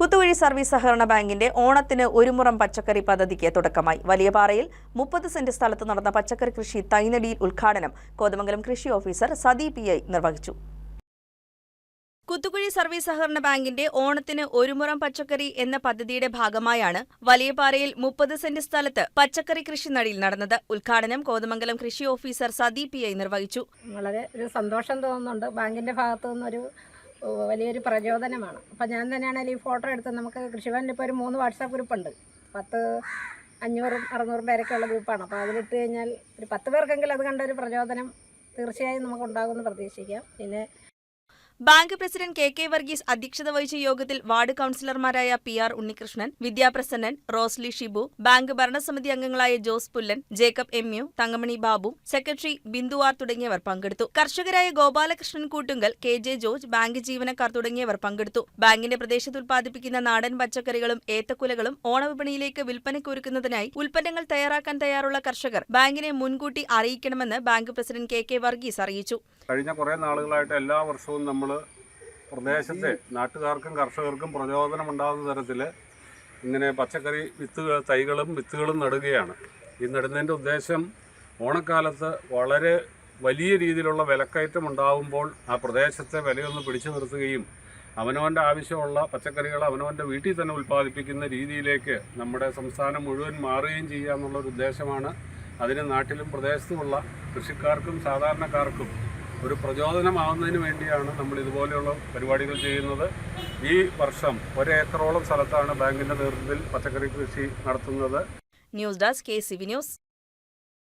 കുത്തുവഴി service സഹകരണ ബാങ്കിന്റെ ഓണത്തിന് ഒരു മുറം പച്ചക്കറി പദ്ധതിക്ക് തുടക്കമായി. വലിയപാറയിൽ മുപ്പത് സെന്റ് സ്ഥലത്ത് നടന്ന പച്ചക്കറി കൃഷി തൈനടിയിൽ ഉദ്ഘാടനം കോതമംഗലം കൃഷി ഓഫീസർ സതി പി ഐ നിർവഹിച്ചു. കുത്തുകുഴി സർവീസ് സഹകരണ ബാങ്കിന്റെ ഓണത്തിന് ഒരു മുറം പച്ചക്കറി എന്ന പദ്ധതിയുടെ ഭാഗമായാണ് വലിയപാറയിൽ മുപ്പത് സെന്റ് സ്ഥലത്ത് പച്ചക്കറി കൃഷി നടിയിൽ നടന്നത്. ഉദ്ഘാടനം കോതമംഗലം കൃഷി ഓഫീസർ സതി പി ഐ നിർവഹിച്ചു. വളരെ ഒരു സന്തോഷം തോന്നുന്നുണ്ട്. ബാങ്കിന്റെ ഭാഗത്തു നിന്നൊരു വലിയൊരു പ്രചോദനമാണ്. അപ്പം ഞാൻ തന്നെയാണ് ഈ ഫോട്ടോ എടുത്ത് നമുക്ക് കൃഷിഭവനിൽ ഇപ്പോൾ ഒരു മൂന്ന് വാട്സാപ്പ് ഗ്രൂപ്പുണ്ട് പത്ത് അഞ്ഞൂറും അറുന്നൂറും പേരൊക്കെ ഉള്ള ഗ്രൂപ്പാണ് അപ്പോൾ അതിലിട്ട് കഴിഞ്ഞാൽ ഒരു പത്ത് പേർക്കെങ്കിലും അത് കണ്ടൊരു പ്രചോദനം തീർച്ചയായും നമുക്ക് ഉണ്ടാകുമെന്ന് പ്രതീക്ഷിക്കാം. പിന്നെ bank president K K Varghese അധ്യക്ഷത വഹിച്ച യോഗത്തിൽ ward കൌൺസിലർമാരായ P R Unnikrishnan Vidyaprasannan Rosily Shibu bank ഭരണസമിതി അംഗങ്ങളായ Jose Pullan Jacob M U Thankamani Babu secretary Bindu R തുടങ്ങിയവർ പങ്കെടുത്തു. കർഷകരായ Gopalakrishnan Koottumkal K J George bank ജീവനക്കാർ തുടങ്ങിയവർ പങ്കെടുത്തു. ബാങ്കിന്റെ പ്രദേശത്ത് ഉൽപ്പാദിപ്പിക്കുന്ന നാടൻ പച്ചക്കറികളും ഏത്തക്കുലകളും ഓണവിപണിയിലേക്ക് വിൽപ്പനയ്ക്കൊരുക്കുന്നതിനായി ഉൽപ്പന്നങ്ങൾ തയ്യാറാക്കാൻ തയ്യാറുള്ള കർഷകർ ബാങ്കിനെ മുൻകൂട്ടി അറിയിക്കണമെന്ന് bank president K K Varghese അറിയിച്ചു. കഴിഞ്ഞ കുറേ നാളുകളായിട്ട് എല്ലാ വർഷവും നമ്മൾ പ്രദേശത്തെ നാട്ടുകാർക്കും കർഷകർക്കും പ്രചോദനം ഉണ്ടാകുന്ന തരത്തിൽ ഇങ്ങനെ പച്ചക്കറി വിത്തുകൾ തൈകളും വിത്തുകളും നടുകയാണ്. ഈ നടുന്നതിന്റെ ഉദ്ദേശം ഓണക്കാലത്ത് വളരെ വലിയ രീതിയിലുള്ള വിലക്കയറ്റം ഉണ്ടാകുമ്പോൾ ആ പ്രദേശത്തെ വിലയൊന്ന് പിടിച്ചു നിർത്തുകയും അവനവന്റെ ആവശ്യമുള്ള പച്ചക്കറികൾ അവനവന്റെ വീട്ടിൽ തന്നെ ഉൽപ്പാദിപ്പിക്കുന്ന രീതിയിലേക്ക് നമ്മുടെ സംസ്ഥാനം മുഴുവൻ മാറുകയും ചെയ്യുക എന്നുള്ളൊരു ഉദ്ദേശമാണ്. അതിന് നാട്ടിലും പ്രദേശത്തുമുള്ള കൃഷിക്കാർക്കും സാധാരണക്കാർക്കും ഒരു പ്രചോദനമാവുന്നതിന് വേണ്ടിയാണ് നമ്മൾ ഇതുപോലെയുള്ള പരിപാടികൾ ചെയ്യുന്നത്. ഈ വർഷം ഒരേക്കറോളം സ്ഥലത്താണ് ബാങ്കിന്റെ നേതൃത്വത്തിൽ പച്ചക്കറി കൃഷി നടത്തുന്നത്. News desk K C V news.